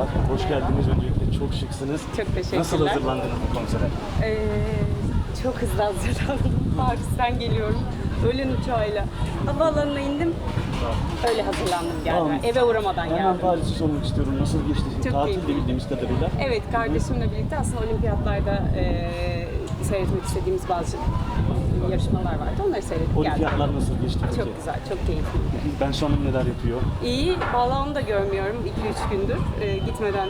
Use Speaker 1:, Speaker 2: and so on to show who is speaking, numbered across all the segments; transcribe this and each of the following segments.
Speaker 1: Merhabalar, hoş geldiniz. Öncelikle çok şıksınız.
Speaker 2: Çok teşekkürler.
Speaker 1: Nasıl hazırlandınız bu konsere?
Speaker 2: Ee, çok hızlı hazırlandım. Paris'ten geliyorum. Öğlen uçağıyla. Havaalanına indim. Öyle hazırlandım
Speaker 1: Tamam.
Speaker 2: geldim. Eve uğramadan
Speaker 1: Hemen
Speaker 2: geldim.
Speaker 1: Paris'i sormak istiyorum. Nasıl geçti?
Speaker 2: Çok
Speaker 1: Tatil de bildiğimiz kadarıyla.
Speaker 2: Evet kardeşimle birlikte aslında olimpiyatlarda e, seyretmek istediğimiz bazı yarışmalar vardı. Onları geldim.
Speaker 1: Olimpiyatlar nasıl geçti peki?
Speaker 2: Çok güzel, çok keyifliydi.
Speaker 1: Ben şu an neler yapıyor?
Speaker 2: İyi, valla onu da görmüyorum 2-3 gündür. E, gitmeden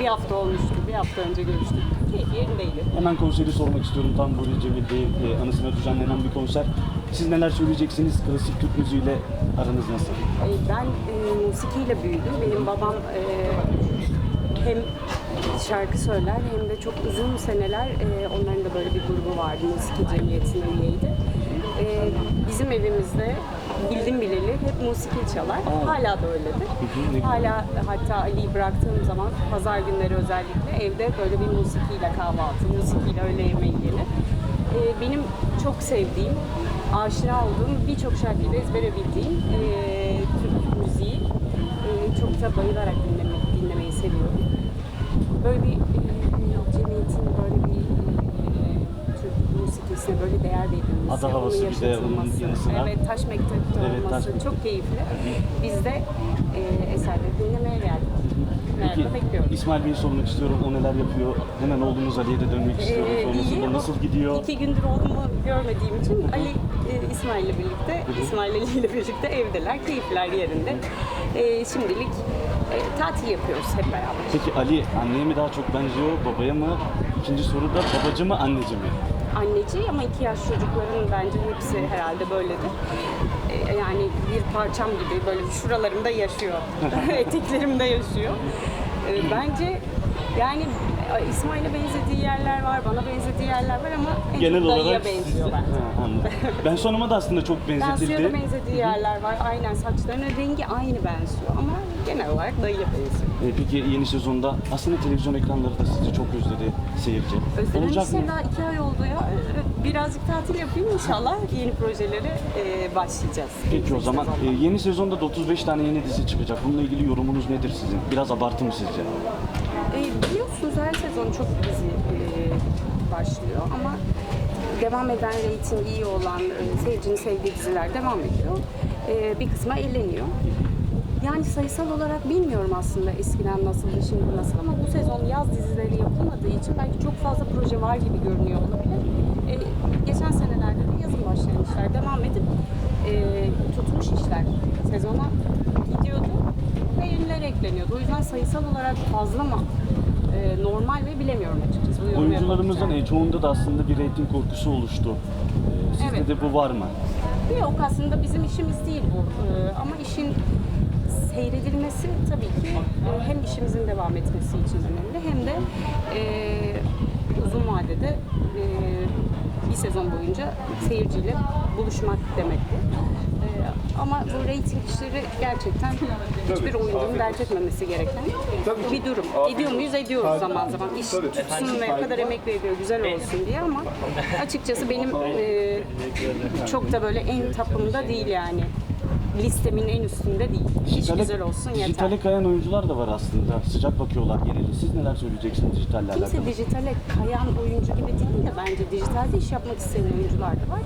Speaker 2: bir hafta olmuştu, bir hafta önce görüştük. Keyfi yerindeydi.
Speaker 1: Hemen konseri sormak istiyorum. Tam Burcu Cemil Bey'in e, anısına düzenlenen bir konser. Siz neler söyleyeceksiniz? Klasik Türk müziğiyle aranız nasıl?
Speaker 2: E, Ben e, musikiyle büyüdüm. Benim babam e, hem şarkı söyler hem de çok uzun seneler e, onların da böyle bir grubu vardı. Musiki Cemiyeti'nin üyeydi. E, bizim evimizde bildim bileli hep musiki çalar. Hala da öyledir.
Speaker 1: hı.
Speaker 2: Hala hatta Ali'yi bıraktığım zaman pazar günleri özellikle evde böyle bir musikiyle kahvaltı, musikiyle öğle yemeği gelir. E, benim çok sevdiğim, aşina olduğum birçok şarkıyı da ezbere bildiğim e, Türk müziği e, çok da bayılarak dinleme, dinlemeyi seviyorum. Böyle bir e, cemiyetin böyle bir e, Türk musikisine böyle değer verilmesi,
Speaker 1: Ada havası bir de onun
Speaker 2: yaşatılması.
Speaker 1: yanı sıra.
Speaker 2: Evet, Taş Mektep'te
Speaker 1: Evet,
Speaker 2: olması
Speaker 1: Taş
Speaker 2: çok keyifli. Biz de e, eserleri dinlemeye geldik.
Speaker 1: Peki. İsmail Bey'i sormak istiyorum. O neler yapıyor? Hemen oğlunuz Ali'ye de dönmek istiyorum.
Speaker 2: Ee,
Speaker 1: Sonrasında nasıl gidiyor?
Speaker 2: İki gündür oğlumu görmediğim için Ali e, İsmail'le birlikte, İsmail Ali ile birlikte evdeler, keyifler yerinde. E, şimdilik e, tatil yapıyoruz hep beraber.
Speaker 1: Peki Ali anneye mi daha çok benziyor, babaya mı? İkinci soru da babacı mı, anneci mi?
Speaker 2: Anneci ama iki yaş çocukların bence hepsi herhalde böyledir. E, yani bir parçam gibi böyle şuralarımda yaşıyor, eteklerimde yaşıyor. E, bence yani İsmail'e benzediği yerler var, bana benzediği yerler var ama en
Speaker 1: Genel
Speaker 2: çok dayıya
Speaker 1: olarak
Speaker 2: benziyor
Speaker 1: size-
Speaker 2: bence.
Speaker 1: Ha, anladım. Ben sonuma da aslında çok benzetildi.
Speaker 2: benzediği yerler var. Aynen saçlarının rengi aynı benziyor ama genel olarak dayıya benziyor.
Speaker 1: Ee, Peki yeni sezonda aslında televizyon ekranları da sizi çok özledi seyirci. Olacak mı?
Speaker 2: Özlemişse daha iki ay oldu ya. Birazcık tatil yapayım inşallah yeni projelere e, başlayacağız.
Speaker 1: Peki o zaman e, yeni sezonda da 35 tane yeni dizi çıkacak. Bununla ilgili yorumunuz nedir sizin? Biraz abartı mı sizce?
Speaker 2: E, biliyorsunuz her sezon çok dizi e, başlıyor ama devam eden reyting iyi olan e, seyircinin sevdiği diziler devam ediyor. E, bir kısmı eğleniyor. Yani sayısal olarak bilmiyorum aslında eskiden nasıldı şimdi nasıl ama bu sezon yaz dizileri yapılmadığı için belki çok fazla proje var gibi görünüyor olabilir. E, geçen senelerde de yazın başlayan işler devam edip e, tutmuş işler sezona gidiyordu ve yeniler ekleniyordu. O yüzden sayısal olarak fazla mı e, normal mi bilemiyorum açıkçası. Bu yorumu
Speaker 1: Oyuncularımızın
Speaker 2: yapamayacağım.
Speaker 1: e, çoğunda da aslında bir reyting korkusu oluştu. Ee, Sizde
Speaker 2: Evet.
Speaker 1: de bu var mı?
Speaker 2: Yok aslında bizim işimiz değil bu. Ee, ama işin seyredilmesi tabii ki hem işimizin devam etmesi için önemli hem de e, uzun vadede e, bir sezon boyunca seyirciyle buluşmak demek bu. E, ama bu reyting işleri gerçekten hiçbir oyuncunun dert etmemesi gereken bir durum. Ediyor muyuz? Ediyoruz zaman zaman. İş tutsun ve kadar emek veriyor, güzel olsun diye ama açıkçası benim e, çok da böyle en tapımda değil yani. Listemin en üstünde değil. İş güzel olsun yeter.
Speaker 1: dijitale kayan oyuncular da var aslında. Sıcak bakıyorlar genelde. Siz neler söyleyeceksiniz dijitalle alakalı?
Speaker 2: Kimse dijitale kayan oyuncu gibi değil de bence dijitalde iş yapmak isteyen oyuncular da var.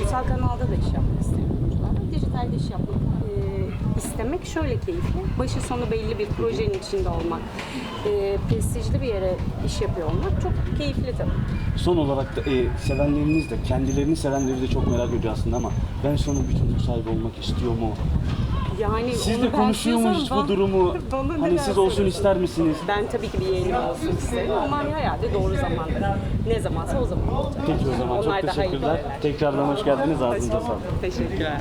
Speaker 2: Ulusal kanalda da iş yapmak isteyen oyuncular var. Dijitalde iş yapmak e, istemek şöyle keyifli. Başı sonu belli bir projenin içinde olmak, e, prestijli bir yere iş yapıyor olmak çok keyifli tabii.
Speaker 1: Son olarak da e, sevenleriniz de, kendilerini sevenleri de çok merak ediyor aslında ama ben sonra bir çocuk sahibi olmak istiyor mu?
Speaker 2: Yani
Speaker 1: Siz
Speaker 2: onu
Speaker 1: de
Speaker 2: ben
Speaker 1: konuşuyor muyuz
Speaker 2: istiyorsam
Speaker 1: bu durumu?
Speaker 2: bana
Speaker 1: Hani siz olsun ister misiniz?
Speaker 2: Ben tabii ki bir yeğenim olsun isterim ama herhalde doğru zamanda. Ne zamansa o zaman olacak.
Speaker 1: Peki o zaman
Speaker 2: Onlar
Speaker 1: çok
Speaker 2: daha iyi
Speaker 1: teşekkürler.
Speaker 2: bilirler.
Speaker 1: Tekrardan hoş geldiniz. Ağzınıza sağlık.
Speaker 2: Teşekkürler.